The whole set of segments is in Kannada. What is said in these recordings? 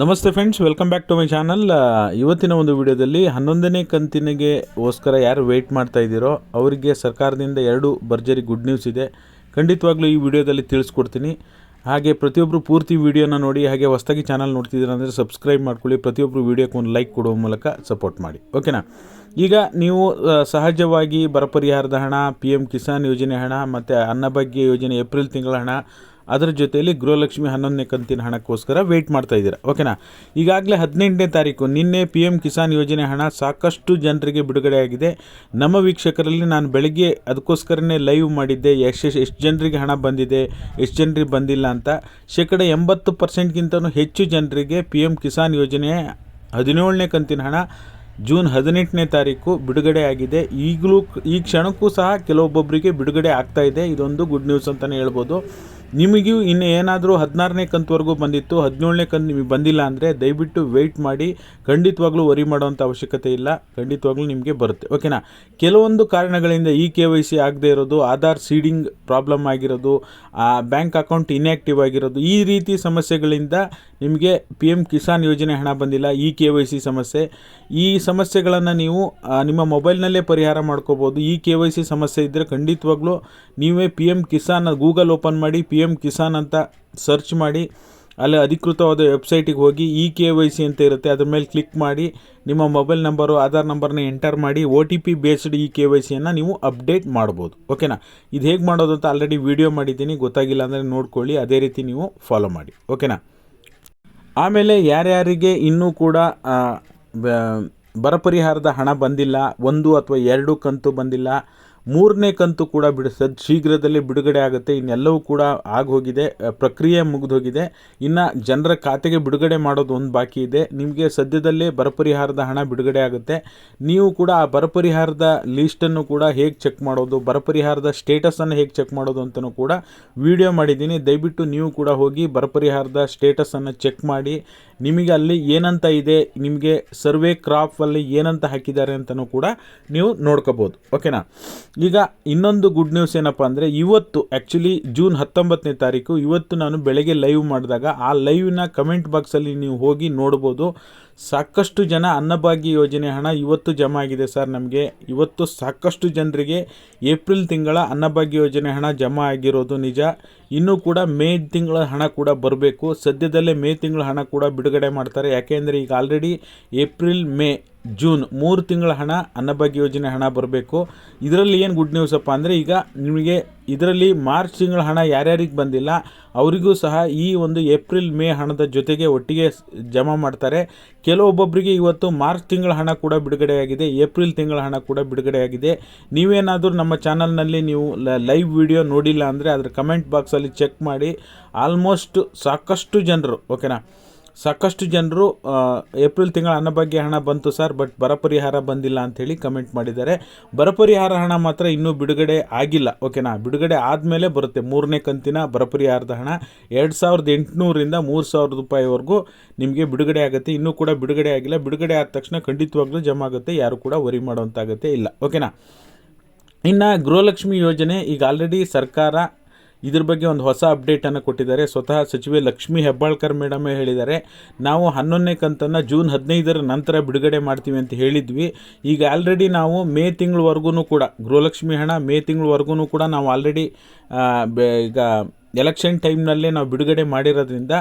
ನಮಸ್ತೆ friends welcome back to my channel ಇವತ್ತಿನ ಒಂದು ವಿಡಿಯೋದಲ್ಲಿ ಹನ್ನೊಂದನೇ ಕಂತಿನಿಗೆ ಗೋಸ್ಕರ ಯಾರು ವೆಯ್ಟ್ ಮಾಡ್ತಾ ಇದ್ದೀರೋ ಅವರಿಗೆ ಸರ್ಕಾರದಿಂದ ಎರಡು ಭರ್ಜರಿ ಗುಡ್ ನ್ಯೂಸ್ ಇದೆ. ಖಂಡಿತವಾಗ್ಲೂ ಈ ವಿಡಿಯೋದಲ್ಲಿ ತಿಳಿಸ್ಕೊಡ್ತೀನಿ. ಹಾಗೆ ಪ್ರತಿಯೊಬ್ಬರು ಪೂರ್ತಿ ವಿಡಿಯೋನ ನೋಡಿ, ಹಾಗೆ ಹೊಸದಾಗಿ ಚಾನಲ್ ನೋಡ್ತಿದ್ದೀರ ಅಂದರೆ ಸಬ್ಸ್ಕ್ರೈಬ್ ಮಾಡ್ಕೊಳ್ಳಿ ಪ್ರತಿಯೊಬ್ಬರು ವಿಡಿಯೋಕ್ಕೆ ಒಂದು ಲೈಕ್ ಕೊಡುವ ಮೂಲಕ ಸಪೋರ್ಟ್ ಮಾಡಿ. ಓಕೆನಾ ಈಗ ನೀವು ಸಹಜವಾಗಿ ಬರ ಪರಿಹಾರದ ಹಣ ಪಿ ಎಂ ಕಿಸಾನ್ ಯೋಜನೆ ಹಣ, ಮತ್ತು ಅನ್ನಭಾಗ್ಯ ಯೋಜನೆ ಏಪ್ರಿಲ್ ತಿಂಗಳ ಹಣ ಅದರ ಜೊತೆಯಲ್ಲಿ ಗೃಹಲಕ್ಷ್ಮಿ ಹನ್ನೊಂದನೇ ಕಂತಿನ ಹಣಕ್ಕೋಸ್ಕರ ವೆಯ್ಟ್ ಮಾಡ್ತಾ ಇದ್ದೀರಾ. ಓಕೆನಾ ಈಗಾಗಲೇ ಹದಿನೆಂಟನೇ ತಾರೀಕು, ನಿನ್ನೆ ಪಿ ಎಂ ಕಿಸಾನ್ ಯೋಜನೆ ಹಣ ಸಾಕಷ್ಟು ಜನರಿಗೆ ಬಿಡುಗಡೆಯಾಗಿದೆ ನಮ್ಮ ವೀಕ್ಷಕರಲ್ಲಿ ನಾನು ಬೆಳಗ್ಗೆ ಅದಕ್ಕೋಸ್ಕರನೇ ಲೈವ್ ಮಾಡಿದ್ದೆ. ಎಷ್ಟು ಎಷ್ಟು ಜನರಿಗೆ ಹಣ ಬಂದಿದೆ, ಎಷ್ಟು ಜನರಿಗೆ ಬಂದಿಲ್ಲ ಅಂತ. ಶೇಕಡ ಎಂಬತ್ತು ಪರ್ಸೆಂಟ್ಗಿಂತಲೂ ಹೆಚ್ಚು ಜನರಿಗೆ ಪಿ ಎಂ ಕಿಸಾನ್ ಯೋಜನೆ ಹದಿನೇಳನೇ ಕಂತಿನ ಹಣ ಜೂನ್ ಹದಿನೆಂಟನೇ ತಾರೀಕು ಬಿಡುಗಡೆ ಆಗಿದೆ. ಈಗಲೂ ಈ ಕ್ಷಣಕ್ಕೂ ಸಹ ಕೆಲವೊಬ್ಬೊಬ್ಬರಿಗೆ ಬಿಡುಗಡೆ ಆಗ್ತಾ ಇದೆ. ಇದೊಂದು ಗುಡ್ ನ್ಯೂಸ್ ಅಂತಲೇ ಹೇಳ್ಬೋದು. ನಿಮಗೂ ಇನ್ನು ಏನಾದರೂ ಹದಿನಾರನೇ ಕಂತುವರೆಗೂ ಬಂದಿತ್ತು, ಹದಿನೇಳನೇ ಕಂತು ನಿಮಗೆ ಬಂದಿಲ್ಲ ಅಂದರೆ ದಯವಿಟ್ಟು ವೆಯ್ಟ್ ಮಾಡಿ, ಖಂಡಿತವಾಗ್ಲೂ ವರಿ ಮಾಡುವಂಥ ಅವಶ್ಯಕತೆ ಇಲ್ಲ, ಖಂಡಿತವಾಗ್ಲೂ ನಿಮಗೆ ಬರುತ್ತೆ. ಓಕೆನಾ ಕೆಲವೊಂದು ಕಾರಣಗಳಿಂದ ಇ ಕೆ ವೈ ಸಿ ಆಗದೆ ಇರೋದು, ಆಧಾರ್ ಸೀಡಿಂಗ್ ಪ್ರಾಬ್ಲಮ್ ಆಗಿರೋದು, ಆ ಬ್ಯಾಂಕ್ ಅಕೌಂಟ್ ಇನ್ಯಾಕ್ಟಿವ್ ಆಗಿರೋದು, ಈ ರೀತಿ ಸಮಸ್ಯೆಗಳಿಂದ ನಿಮಗೆ ಪಿ ಎಂ ಕಿಸಾನ್ ಯೋಜನೆ ಹಣ ಬಂದಿಲ್ಲ ಇ ಕೆ ವೈ ಸಿ ಸಮಸ್ಯೆ. ಈ ಸಮಸ್ಯೆಗಳನ್ನು ನೀವು ನಿಮ್ಮ ಮೊಬೈಲ್ನಲ್ಲೇ ಪರಿಹಾರ ಮಾಡ್ಕೋಬೋದು. ಈ ಕೆ ವೈ ಸಿ ಸಮಸ್ಯೆ ಇದ್ದರೆ ಖಂಡಿತವಾಗ್ಲೂ ನೀವೇ P M Kisan Google open ಮಾಡಿ, ಪಿ ಎಂ ಕಿಸಾನ್ ಅಂತ ಸರ್ಚ್ ಮಾಡಿ, ಅಲ್ಲಿ ಅಧಿಕೃತವಾದ ವೆಬ್ಸೈಟಿಗೆ ಹೋಗಿ ಇ ಕೆ ವೈ ಸಿ ಅಂತ ಇರುತ್ತೆ, ಅದ್ರ ಮೇಲೆ ಕ್ಲಿಕ್ ಮಾಡಿ, ನಿಮ್ಮ ಮೊಬೈಲ್ ನಂಬರು, ಆಧಾರ್ ನಂಬರ್ನ ಎಂಟರ್ ಮಾಡಿ O T P based E K Y ಸಿಯನ್ನು ನೀವು ಅಪ್ಡೇಟ್ ಮಾಡ್ಬೋದು. ಓಕೆನಾ? ಇದು ಹೇಗೆ ಮಾಡೋದು ಅಂತ ಆಲ್ರೆಡಿ ವೀಡಿಯೋ ಮಾಡಿದ್ದೀನಿ, ಗೊತ್ತಾಗಿಲ್ಲ ಅಂದರೆ ನೋಡ್ಕೊಳ್ಳಿ, ಅದೇ ರೀತಿ ನೀವು ಫಾಲೋ ಮಾಡಿ. ಓಕೆನಾ? ಆಮೇಲೆ ಯಾರ್ಯಾರಿಗೆ ಇನ್ನೂ ಕೂಡ ಬರ ಪರಿಹಾರದ ಹಣ ಬಂದಿಲ್ಲ ಒಂದು ಅಥವಾ ಎರಡು ಕಂತು ಬಂದಿಲ್ಲ. ಮೂರನೇ ಕಂತು ಕೂಡ ಬಿಡಿಸೋದು ಸದ್ ಶೀಘ್ರದಲ್ಲೇ ಬಿಡುಗಡೆ ಆಗುತ್ತೆ. ಇನ್ನೆಲ್ಲವೂ ಕೂಡ ಆಗೋಗಿದೆ. ಪ್ರಕ್ರಿಯೆ ಮುಗಿದೋಗಿದೆ. ಇನ್ನು ಜನರ ಖಾತೆಗೆ ಬಿಡುಗಡೆ ಮಾಡೋದು ಒಂದು ಬಾಕಿ ಇದೆ. ನಿಮಗೆ ಸದ್ಯದಲ್ಲೇ ಬರ ಪರಿಹಾರದ ಹಣ ಬಿಡುಗಡೆ ಆಗುತ್ತೆ. ನೀವು ಕೂಡ ಆ ಬರ ಪರಿಹಾರದ ಲೀಸ್ಟನ್ನು ಕೂಡ ಹೇಗೆ ಚೆಕ್ ಮಾಡೋದು ಬರ ಪರಿಹಾರದ ಸ್ಟೇಟಸನ್ನು ಹೇಗೆ ಚೆಕ್ ಮಾಡೋದು ಅಂತಲೂ ಕೂಡ ವಿಡಿಯೋ ಮಾಡಿದ್ದೀನಿ. ದಯವಿಟ್ಟು ನೀವು ಕೂಡ ಹೋಗಿ ಬರ ಪರಿಹಾರದ ಸ್ಟೇಟಸನ್ನು ಚೆಕ್ ಮಾಡಿ. ನಿಮಗೆ ಅಲ್ಲಿ ಏನಂತ ಇದೆ, ನಿಮಗೆ ಸರ್ವೆ ಕ್ರಾಫಲ್ಲಿ ಏನಂತ ಹಾಕಿದ್ದಾರೆ ಅಂತಲೂ ಕೂಡ ನೀವು ನೋಡ್ಕೋಬೋದು. ಓಕೆನಾ? ಈಗ ಇನ್ನೊಂದು ಗುಡ್ ನ್ಯೂಸ್ ಏನಪ್ಪ ಅಂದರೆ ಇವತ್ತು ಆ್ಯಕ್ಚುಲಿ ಜೂನ್ ಹತ್ತೊಂಬತ್ತನೇ ತಾರೀಕು, ಇವತ್ತು ನಾನು ಬೆಳಗ್ಗೆ ಲೈವ್ ಮಾಡಿದಾಗ ಆ ಲೈವ್ನ ಕಮೆಂಟ್ ಬಾಕ್ಸಲ್ಲಿ ನೀವು ಹೋಗಿ ನೋಡ್ಬೋದು. ಸಾಕಷ್ಟು ಜನ ಅನ್ನಭಾಗ್ಯ ಯೋಜನೆ ಹಣ ಇವತ್ತು ಜಮಾ ಆಗಿದೆ ಸರ್ ನಮಗೆ. ಇವತ್ತು ಸಾಕಷ್ಟು ಜನರಿಗೆ ಏಪ್ರಿಲ್ ತಿಂಗಳ ಅನ್ನಭಾಗ್ಯ ಯೋಜನೆ ಹಣ ಜಮಾ ಆಗಿರೋದು ನಿಜ. ಇನ್ನೂ ಕೂಡ ಮೇ ತಿಂಗಳ ಹಣ ಕೂಡ ಬರಬೇಕು. ಸದ್ಯದಲ್ಲೇ ಮೇ ತಿಂಗಳ ಹಣ ಕೂಡ ಬಿಡುಗಡೆ ಮಾಡ್ತಾರೆ. ಯಾಕೆಂದರೆ ಈಗ ಆಲ್ರೆಡಿ ಏಪ್ರಿಲ್, ಮೇ, ಜೂನ್ ಮೂರು ತಿಂಗಳ ಹಣ ಅನ್ನಭಾಗ್ಯ ಯೋಜನೆ ಹಣ ಬರಬೇಕು. ಇದರಲ್ಲಿ ಏನು ಗುಡ್ ನ್ಯೂಸ್ ಅಪ್ಪ ಅಂದರೆ ಈಗ ನಿಮಗೆ ಇದರಲ್ಲಿ ಮಾರ್ಚ್ ತಿಂಗಳ ಹಣ ಯಾರ್ಯಾರಿಗೆ ಬಂದಿಲ್ಲ, ಅವರಿಗೂ ಸಹ ಈ ಒಂದು ಏಪ್ರಿಲ್, ಮೇ ಹಣದ ಜೊತೆಗೆ ಒಟ್ಟಿಗೆ ಜಮಾ ಮಾಡ್ತಾರೆ. ಕೆಲವೊಬ್ಬೊಬ್ಬರಿಗೆ ಇವತ್ತು ಮಾರ್ಚ್ ತಿಂಗಳ ಹಣ ಕೂಡ ಬಿಡುಗಡೆಯಾಗಿದೆ, ಏಪ್ರಿಲ್ ತಿಂಗಳ ಹಣ ಕೂಡ ಬಿಡುಗಡೆಯಾಗಿದೆ. ನೀವೇನಾದರೂ ನಮ್ಮ ಚಾನಲ್ನಲ್ಲಿ ನೀವು ಲೈವ್ ವಿಡಿಯೋ ನೋಡಿಲ್ಲ ಅಂದರೆ ಅದರ ಕಮೆಂಟ್ ಬಾಕ್ಸಲ್ಲಿ ಚೆಕ್ ಮಾಡಿ. ಆಲ್ಮೋಸ್ಟ್ ಸಾಕಷ್ಟು ಜನರು, ಓಕೆನಾ? ಸಾಕಷ್ಟು ಜನರು ಏಪ್ರಿಲ್ ತಿಂಗಳ ಅನ್ನಭಾಗ್ಯ ಹಣ ಬಂತು ಸರ್, ಬಟ್ ಬರ ಪರಿಹಾರ ಬಂದಿಲ್ಲ ಅಂಥೇಳಿ ಕಮೆಂಟ್ ಮಾಡಿದ್ದಾರೆ. ಬರ ಪರಿಹಾರ ಹಣ ಮಾತ್ರ ಇನ್ನೂ ಬಿಡುಗಡೆ ಆಗಿಲ್ಲ, ಓಕೆನಾ? ಬಿಡುಗಡೆ ಆದಮೇಲೆ ಬರುತ್ತೆ. ಮೂರನೇ ಕಂತಿನ ಬರ ಪರಿಹಾರದ ಹಣ ಎರಡು ಸಾವಿರದ ಎಂಟುನೂರಿಂದ ಮೂರು ಸಾವಿರದ ರೂಪಾಯಿವರೆಗೂ ನಿಮಗೆ ಬಿಡುಗಡೆ ಆಗುತ್ತೆ. ಇನ್ನೂ ಕೂಡ ಬಿಡುಗಡೆ ಆಗಿಲ್ಲ. ಬಿಡುಗಡೆ ಆದ ತಕ್ಷಣ ಖಂಡಿತವಾಗ್ಲೂ ಜಮಾ ಆಗುತ್ತೆ. ಯಾರು ಕೂಡ ವರಿ ಮಾಡೋಂತಾಗುತ್ತೆ ಇಲ್ಲ, ಓಕೆನಾ? ಇನ್ನು ಗೃಹಲಕ್ಷ್ಮಿ ಯೋಜನೆ ಈಗ ಆಲ್ರೆಡಿ ಸರ್ಕಾರ ಇದ್ರ ಬಗ್ಗೆ ಒಂದು ಹೊಸ ಅಪ್ಡೇಟನ್ನು ಕೊಟ್ಟಿದ್ದಾರೆ. ಸ್ವತಃ ಸಚಿವೆ ಲಕ್ಷ್ಮೀ ಹೆಬ್ಬಾಳ್ಕರ್ ಮೇಡಮೇ ಹೇಳಿದ್ದಾರೆ. ನಾವು ಹನ್ನೊಂದನೇ ಕಂತನ್ನು ಜೂನ್ ಹದಿನೈದರ ನಂತರ ಬಿಡುಗಡೆ ಮಾಡ್ತೀವಿ ಅಂತ ಹೇಳಿದ್ವಿ. ಈಗ ಆಲ್ರೆಡಿ ನಾವು ಮೇ ತಿಂಗಳವರೆಗೂ ಕೂಡ, ಗೃಹಲಕ್ಷ್ಮಿ ಹಣ ಮೇ ತಿಂಗಳವರೆಗೂ ಕೂಡ ನಾವು ಆಲ್ರೆಡಿ ಈಗ ಎಲೆಕ್ಷನ್ ಟೈಮ್ನಲ್ಲೇ ನಾವು ಬಿಡುಗಡೆ ಮಾಡಿರೋದ್ರಿಂದ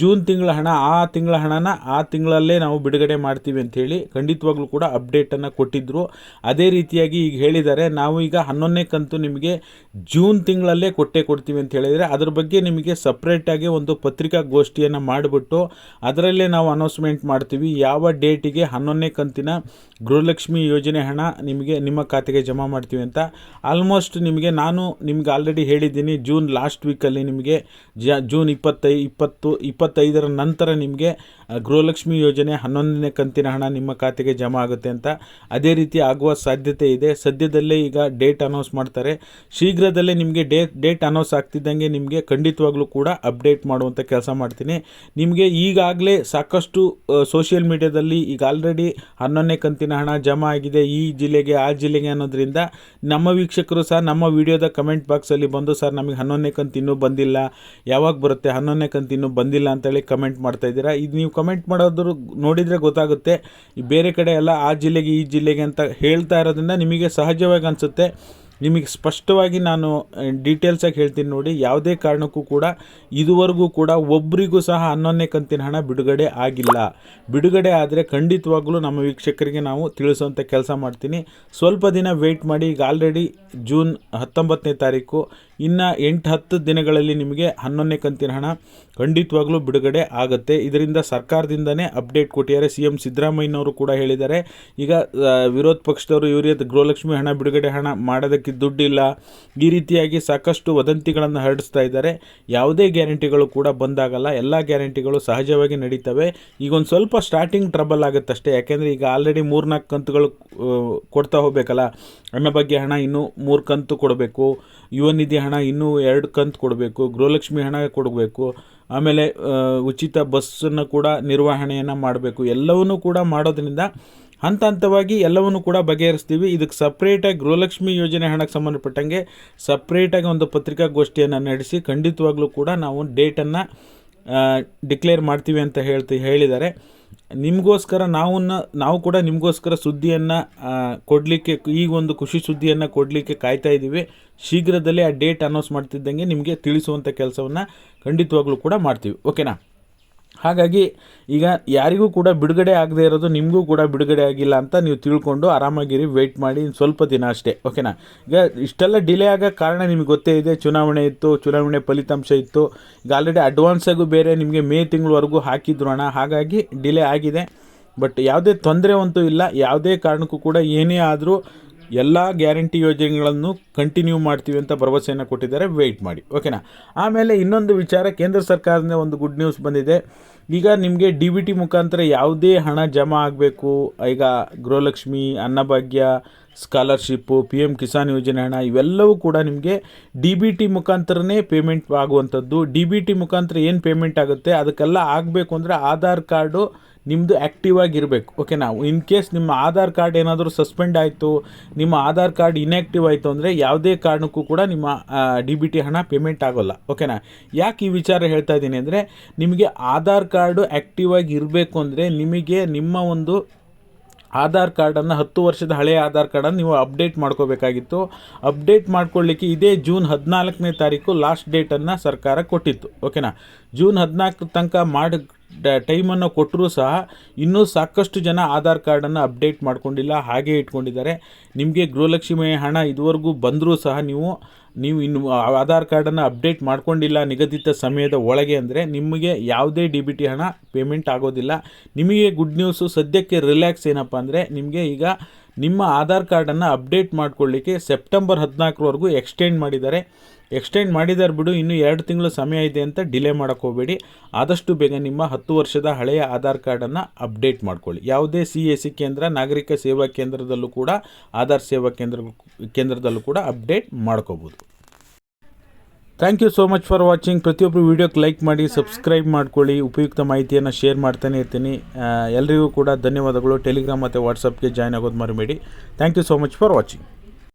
ಜೂನ್ ತಿಂಗಳ ಹಣ, ಆ ತಿಂಗಳ ಹಣನ ಆ ತಿಂಗಳಲ್ಲೇ ನಾವು ಬಿಡುಗಡೆ ಮಾಡ್ತೀವಿ ಅಂಥೇಳಿ ಖಂಡಿತವಾಗ್ಲೂ ಕೂಡ ಅಪ್ಡೇಟನ್ನು ಕೊಟ್ಟಿದ್ದರು ಅದೇ ರೀತಿಯಾಗಿ ಈಗ ಹೇಳಿದ್ದಾರೆ, ನಾವು ಈಗ ಹನ್ನೊಂದನೇ ಕಂತು ನಿಮಗೆ ಜೂನ್ ತಿಂಗಳಲ್ಲೇ ಕೊಟ್ಟೆ ಕೊಡ್ತೀವಿ ಅಂತ ಹೇಳಿದರೆ ಅದ್ರ ಬಗ್ಗೆ ನಿಮಗೆ ಸಪ್ರೇಟಾಗಿ ಒಂದು ಪತ್ರಿಕಾಗೋಷ್ಠಿಯನ್ನು ಮಾಡಿಬಿಟ್ಟು ಅದರಲ್ಲೇ ನಾವು ಅನೌನ್ಸ್ಮೆಂಟ್ ಮಾಡ್ತೀವಿ. ಯಾವ ಡೇಟಿಗೆ ಹನ್ನೊಂದನೇ ಕಂತಿನ ಗೃಹಲಕ್ಷ್ಮಿ ಯೋಜನೆ ಹಣ ನಿಮಗೆ ನಿಮ್ಮ ಖಾತೆಗೆ ಜಮಾ ಮಾಡ್ತೀವಿ ಅಂತ. ಆಲ್ಮೋಸ್ಟ್ ನಿಮಗೆ ನಾನು ನಿಮ್ಗೆ ಆಲ್ರೆಡಿ ಹೇಳಿದ್ದೀನಿ, ಜೂನ್ ಲಾಸ್ಟ್ ವೀಕಲ್ಲಿ ನಿಮಗೆ ಜ, ಜೂನ್ ಇಪ್ಪತ್ತೈ, ಇಪ್ಪತ್ತು, ಇಪ್ಪತ್ತೈದರ ನಂತರ ನಿಮಗೆ ಗೃಹಲಕ್ಷ್ಮಿ ಯೋಜನೆ ಹನ್ನೊಂದನೇ ಕಂತಿನ ಹಣ ನಿಮ್ಮ ಖಾತೆಗೆ ಜಮಾ ಆಗುತ್ತೆ ಅಂತ ಅದೇ ರೀತಿ ಆಗುವ ಸಾಧ್ಯತೆ ಇದೆ. ಸದ್ಯದಲ್ಲೇ ಈಗ ಡೇಟ್ ಅನೌನ್ಸ್ ಮಾಡ್ತಾರೆ. ಶೀಘ್ರದಲ್ಲೇ ನಿಮಗೆ ಡೇಟ್ ಡೇಟ್ ಅನೌನ್ಸ್ ಆಗ್ತಿದ್ದಂಗೆ ನಿಮಗೆ ಖಂಡಿತವಾಗ್ಲೂ ಕೂಡ ಅಪ್ಡೇಟ್ ಮಾಡುವಂಥ ಕೆಲಸ ಮಾಡ್ತೀನಿ. ನಿಮಗೆ ಈಗಾಗಲೇ ಸಾಕಷ್ಟು ಸೋಷಿಯಲ್ ಮೀಡ್ಯಾದಲ್ಲಿ ಈಗ ಆಲ್ರೆಡಿ ಹನ್ನೊಂದನೇ ಕಂತಿನ ಹಣ ಜಮಾ ಆಗಿದೆ ಈ ಜಿಲ್ಲೆಗೆ, ಆ ಜಿಲ್ಲೆಗೆ ಅನ್ನೋದ್ರಿಂದ ನಮ್ಮ ವೀಕ್ಷಕರು ಸಹ ನಮ್ಮ ವಿಡಿಯೋದ ಕಮೆಂಟ್ ಬಾಕ್ಸಲ್ಲಿ ಬಂದು ಸರ್ ನಮಗೆ ಹನ್ನೊಂದನೇ ಕಂತು ಬಂದಿಲ್ಲ, ಯಾವಾಗ ಬರುತ್ತೆ, ಹನ್ನೊಂದನೇ ಕಂತು ಇನ್ನೂ ಬಂದಿಲ್ಲ ಅಂತೇಳಿ ಕಮೆಂಟ್ ಮಾಡ್ತಾ ಇದ್ದೀರಾ. ಇದು ನೀವು ಕಮೆಂಟ್ ಮಾಡೋದ್ರು ನೋಡಿದರೆ ಗೊತ್ತಾಗುತ್ತೆ. ಬೇರೆ ಕಡೆ ಎಲ್ಲ ಆ ಜಿಲ್ಲೆಗೆ, ಈ ಜಿಲ್ಲೆಗೆ ಅಂತ ಹೇಳ್ತಾ ಇರೋದ್ರಿಂದ ನಿಮಗೆ ಸಹಜವಾಗಿ ಅನಿಸುತ್ತೆ. ನಿಮಗೆ ಸ್ಪಷ್ಟವಾಗಿ ನಾನು ಡೀಟೇಲ್ಸಾಗಿ ಹೇಳ್ತೀನಿ ನೋಡಿ. ಯಾವುದೇ ಕಾರಣಕ್ಕೂ ಕೂಡ ಇದುವರೆಗೂ ಕೂಡ ಒಬ್ಬರಿಗೂ ಸಹ ಹನ್ನೊಂದನೇ ಕಂತಿನ ಹಣ ಬಿಡುಗಡೆ ಆಗಿಲ್ಲ. ಬಿಡುಗಡೆ ಆದರೆ ಖಂಡಿತವಾಗಲೂ ನಮ್ಮ ವೀಕ್ಷಕರಿಗೆ ನಾವು ತಿಳಿಸುವಂಥ ಕೆಲಸ ಮಾಡ್ತೀನಿ. ಸ್ವಲ್ಪ ದಿನ ವೆಯ್ಟ್ ಮಾಡಿ. ಈಗ ಆಲ್ರೆಡಿ ಜೂನ್ ಹತ್ತೊಂಬತ್ತನೇ ತಾರೀಕು. ಇನ್ನು ಎಂಟು ಹತ್ತು ದಿನಗಳಲ್ಲಿ ನಿಮಗೆ ಹನ್ನೊಂದನೇ ಕಂತಿನ ಹಣ ಖಂಡಿತವಾಗ್ಲೂ ಬಿಡುಗಡೆ ಆಗುತ್ತೆ. ಇದರಿಂದ ಸರ್ಕಾರದಿಂದನೇ ಅಪ್ಡೇಟ್ ಕೊಟ್ಟಿದ್ದಾರೆ. ಸಿ ಎಂ ಸಿದ್ದರಾಮಯ್ಯನವರು ಕೂಡ ಹೇಳಿದ್ದಾರೆ. ಈಗ ವಿರೋಧ ಪಕ್ಷದವರು ಇವರಿಗೆ ಗೃಹಲಕ್ಷ್ಮಿ ಹಣ ಬಿಡುಗಡೆ ಹಣ ಮಾಡೋದಕ್ಕೆ ದುಡ್ಡಿಲ್ಲ. ಈ ರೀತಿಯಾಗಿ ಸಾಕಷ್ಟು ವದಂತಿಗಳನ್ನು ಹರಡಿಸ್ತಾ ಇದ್ದಾರೆ. ಯಾವುದೇ ಗ್ಯಾರಂಟಿಗಳು ಕೂಡ ಬಂದಾಗಲ್ಲ. ಎಲ್ಲ ಗ್ಯಾರಂಟಿಗಳು ಸಹಜವಾಗಿ ನಡೀತವೆ. ಈಗ ಒಂದು ಸ್ವಲ್ಪ ಸ್ಟಾರ್ಟಿಂಗ್ ಟ್ರಬಲ್ ಆಗುತ್ತೆ ಅಷ್ಟೇ. ಯಾಕೆಂದರೆ ಈಗ ಆಲ್ರೆಡಿ ಮೂರ್ನಾಲ್ಕು ಕಂತುಗಳು ಕೊಡ್ತಾ ಹೋಗಬೇಕಲ್ಲ. ಬಗ್ಗೆ ಹಣ ಇನ್ನೂ ಮೂರು ಕಂತು ಕೊಡಬೇಕು. ಯುವ ನಿಧಿ ಹಣ ಇನ್ನೂ ಎರಡು ಕಂತು ಕೊಡಬೇಕು, ಗೃಹಲಕ್ಷ್ಮಿ ಹಣ ಕೊಡಬೇಕು, ಆಮೇಲೆ ಉಚಿತ ಬಸ್ಸನ್ನು ಕೂಡ ನಿರ್ವಹಣೆಯನ್ನು ಮಾಡಬೇಕು. ಎಲ್ಲವನ್ನೂ ಕೂಡ ಮಾಡೋದ್ರಿಂದ ಹಂತ ಹಂತವಾಗಿ ಎಲ್ಲವನ್ನು ಕೂಡ ಬಗೆಹರಿಸ್ತೀವಿ. ಇದಕ್ಕೆ ಸಪ್ರೇಟಾಗಿ ಗೃಹಲಕ್ಷ್ಮಿ ಯೋಜನೆ ಹಣಕ್ಕೆ ಸಂಬಂಧಪಟ್ಟಂಗೆ ಸಪ್ರೇಟಾಗಿ ಒಂದು ಪತ್ರಿಕಾಗೋಷ್ಠಿಯನ್ನು ನಡೆಸಿ ಖಂಡಿತವಾಗ್ಲೂ ಕೂಡ ನಾವು ಡೇಟನ್ನು ಡಿಕ್ಲೇರ್ ಮಾಡ್ತೀವಿ ಅಂತ ಹೇಳ್ತಿ, ಹೇಳಿದ್ದಾರೆ. ನಿಮಗೋಸ್ಕರ ನಾವು ನಾವು ಕೂಡ ನಿಮಗೋಸ್ಕರ ಸುದ್ದಿಯನ್ನು ಕೊಡಲಿಕ್ಕೆ ಈ ಒಂದು ಖುಷಿ ಸುದ್ದಿಯನ್ನು ಕೊಡಲಿಕ್ಕೆ ಕಾಯ್ತಾ ಇದ್ದೀವಿ ಶೀಘ್ರದಲ್ಲೇ ಆ ಡೇಟ್ ಅನೌನ್ಸ್ ಮಾಡ್ತಿದ್ದಂಗೆ ನಿಮಗೆ ತಿಳಿಸುವಂಥ ಕೆಲಸವನ್ನು ಖಂಡಿತವಾಗ್ಲೂ ಕೂಡ ಮಾಡ್ತೀವಿ. ಓಕೆನಾ ಹಾಗಾಗಿ ಈಗ ಯಾರಿಗೂ ಕೂಡ ಬಿಡುಗಡೆ ಆಗದೆ ಇರೋದು, ನಿಮಗೂ ಕೂಡ ಬಿಡುಗಡೆ ಆಗಿಲ್ಲ ಅಂತ ನೀವು ತಿಳ್ಕೊಂಡು ಆರಾಮಾಗಿರಿ ವೆಯ್ಟ್ ಮಾಡಿ ಸ್ವಲ್ಪ ದಿನ ಅಷ್ಟೇ ಓಕೆನಾ ಈಗ ಇಷ್ಟೆಲ್ಲ ಡಿಲೇ ಆಗೋ ಕಾರಣ ನಿಮಗೆ ಗೊತ್ತೇ ಇದೆ, ಚುನಾವಣೆ ಇತ್ತು, ಚುನಾವಣೆ ಫಲಿತಾಂಶ ಇತ್ತು, ಈಗ ಆಲ್ರೆಡಿ ಅಡ್ವಾನ್ಸಾಗೂ ಬೇರೆ ನಿಮಗೆ ಮೇ ತಿಂಗಳವರೆಗೂ ಹಾಕಿದ್ರು ಹಣ ಹಾಗಾಗಿ ಡಿಲೇ ಆಗಿದೆ. ಬಟ್ ಯಾವುದೇ ತೊಂದರೆ ಅಂತೂ ಇಲ್ಲ, ಯಾವುದೇ ಕಾರಣಕ್ಕೂ ಕೂಡ ಏನೇ ಆದರೂ ಎಲ್ಲ ಗ್ಯಾರಂಟಿ ಯೋಜನೆಗಳನ್ನು ಕಂಟಿನ್ಯೂ ಮಾಡ್ತೀವಿ ಅಂತ ಭರವಸೆಯನ್ನು ಕೊಟ್ಟಿದ್ದಾರೆ ವೆಯ್ಟ್ ಮಾಡಿ ಓಕೆನಾ ಆಮೇಲೆ ಇನ್ನೊಂದು ವಿಚಾರ, ಕೇಂದ್ರ ಸರ್ಕಾರದಿಂದ ಒಂದು ಗುಡ್ ನ್ಯೂಸ್ ಬಂದಿದೆ. ಈಗ ನಿಮಗೆ ಡಿ ಬಿ ಟಿ ಮುಖಾಂತರ ಯಾವುದೇ ಹಣ ಜಮಾ ಆಗಬೇಕು. ಈಗ Gruhalakshmi, Annabhagya scholarship P M Kisan ಯೋಜನೆ ಹಣ, ಇವೆಲ್ಲವೂ ಕೂಡ ನಿಮಗೆ ಡಿ ಬಿ ಟಿ ಮುಖಾಂತರನೇ ಪೇಮೆಂಟ್ ಆಗುವಂಥದ್ದು. ಡಿ ಬಿ ಟಿ ಮುಖಾಂತರ ಏನು ಪೇಮೆಂಟ್ ಆಗುತ್ತೆ? ಅದಕ್ಕೆಲ್ಲ ಆಗಬೇಕು ಅಂದರೆ ಆಧಾರ್ ಕಾರ್ಡು ನಿಮ್ಮದು ಆ್ಯಕ್ಟಿವ್ ಆಗಿರಬೇಕು. ಓಕೆನಾ ಇನ್ ಕೇಸ್ ನಿಮ್ಮ ಆಧಾರ್ ಕಾರ್ಡ್ ಏನಾದರೂ ಸಸ್ಪೆಂಡ್ ಆಯಿತು, ನಿಮ್ಮ ಆಧಾರ್ ಕಾರ್ಡ್ ಇನ್ಯಾಕ್ಟಿವ್ ಆಯಿತು ಅಂದರೆ ಯಾವುದೇ ಕಾರಣಕ್ಕೂ ಕೂಡ ನಿಮ್ಮ ಡಿ ಬಿ ಟಿ ಹಣ ಪೇಮೆಂಟ್ ಆಗೋಲ್ಲ. ಓಕೆನಾ ಯಾಕೆ ಈ ವಿಚಾರ ಹೇಳ್ತಾ ಇದ್ದೀನಿ ಅಂದರೆ ನಿಮಗೆ ಆಧಾರ್ ಕಾರ್ಡು ಆ್ಯಕ್ಟಿವ್ ಆಗಿ ಇರಬೇಕು ಅಂದರೆ ನಿಮಗೆ ನಿಮ್ಮ ಒಂದು ಆಧಾರ್ ಕಾರ್ಡನ್ನು ಹತ್ತು ವರ್ಷದ ಹಳೆಯ ಆಧಾರ್ ಕಾರ್ಡನ್ನು ನೀವು ಅಪ್ಡೇಟ್ ಮಾಡ್ಕೋಬೇಕಾಗಿತ್ತು. ಅಪ್ಡೇಟ್ ಮಾಡ್ಕೊಳ್ಳಿಕ್ಕೆ ಇದೇ ಜೂನ್ ಹದಿನಾಲ್ಕನೇ ತಾರೀಕು ಲಾಸ್ಟ್ ಡೇಟನ್ನು ಸರ್ಕಾರ ಕೊಟ್ಟಿತ್ತು. ಓಕೆನಾ ಜೂನ್ ಹದಿನಾಲ್ಕು ತನಕ ಮಾಡಿ ಟೈಮನ್ನು ಕೊಟ್ಟರೂ ಸಹ ಇನ್ನೂ ಸಾಕಷ್ಟು ಜನ ಆಧಾರ್ ಕಾರ್ಡನ್ನು ಅಪ್ಡೇಟ್ ಮಾಡ್ಕೊಂಡಿಲ್ಲ, ಹಾಗೇ ಇಟ್ಕೊಂಡಿದ್ದಾರೆ. ನಿಮಗೆ ಗೃಹಲಕ್ಷ್ಮಿ ಹಣ ಇದುವರೆಗೂ ಬಂದರೂ ಸಹ ನೀವು ನೀವು ಇನ್ನು ಆಧಾರ್ ಕಾರ್ಡನ್ನು ಅಪ್ಡೇಟ್ ಮಾಡ್ಕೊಂಡಿಲ್ಲ ನಿಗದಿತ ಸಮಯದ ಒಳಗೆ ಅಂದರೆ ನಿಮಗೆ ಯಾವುದೇ ಡಿ ಬಿ ಟಿ ಹಣ ಪೇಮೆಂಟ್ ಆಗೋದಿಲ್ಲ. ನಿಮಗೆ ಗುಡ್ ನ್ಯೂಸು, ಸದ್ಯಕ್ಕೆ ರಿಲ್ಯಾಕ್ಸ್ ಏನಪ್ಪ ಅಂದರೆ ನಿಮಗೆ ಈಗ ನಿಮ್ಮ ಆಧಾರ್ ಕಾರ್ಡನ್ನು ಅಪ್ಡೇಟ್ ಮಾಡ್ಕೊಳ್ಳಿಕ್ಕೆ ಸೆಪ್ಟೆಂಬರ್ ಹದಿನಾಲ್ಕರವರೆಗೂ ಎಕ್ಸ್ಟೆಂಡ್ ಮಾಡಿದ್ದಾರೆ ಎಕ್ಸ್ಟೆಂಡ್ ಮಾಡಿದ್ದಾರೆ ಬಿಡು, ಇನ್ನೂ ಎರಡು ತಿಂಗಳು ಸಮಯ ಇದೆ ಅಂತ ಡಿಲೇ ಮಾಡೋಕ್ಕೋಗಬೇಡಿ ಆದಷ್ಟು ಬೇಗ ನಿಮ್ಮ ಹತ್ತು ವರ್ಷದ ಹಳೆಯ ಆಧಾರ್ ಕಾರ್ಡನ್ನು ಅಪ್ಡೇಟ್ ಮಾಡ್ಕೊಳ್ಳಿ. ಯಾವುದೇ ಸಿ ಎ ಸಿ ಕೇಂದ್ರ, ನಾಗರಿಕ ಸೇವಾ ಕೇಂದ್ರದಲ್ಲೂ ಕೂಡ, ಆಧಾರ್ ಸೇವಾ ಕೇಂದ್ರ, ಕೇಂದ್ರದಲ್ಲೂ ಕೂಡ ಅಪ್ಡೇಟ್ ಮಾಡ್ಕೋಬೋದು. Thank you so much for watching ಪ್ರತಿಯೊಬ್ಬರು ವೀಡಿಯೋಕ್ಕೆ ಲೈಕ್ ಮಾಡಿ ಸಬ್ಸ್ಕ್ರೈಬ್ ಮಾಡ್ಕೊಳ್ಳಿ. ಉಪಯುಕ್ತ ಮಾಹಿತಿಯನ್ನು ಶೇರ್ ಮಾಡ್ತಾನೆ ಇರ್ತೀನಿ. ಎಲ್ಲರಿಗೂ ಕೂಡ ಧನ್ಯವಾದಗಳು. ಟೆಲಿಗ್ರಾಮ್ ಮತ್ತು ವಾಟ್ಸಪ್ಗೆ ಜಾಯ್ನ್ ಆಗೋದು ಮರಿಬೇಡಿ. Thank you so much for watching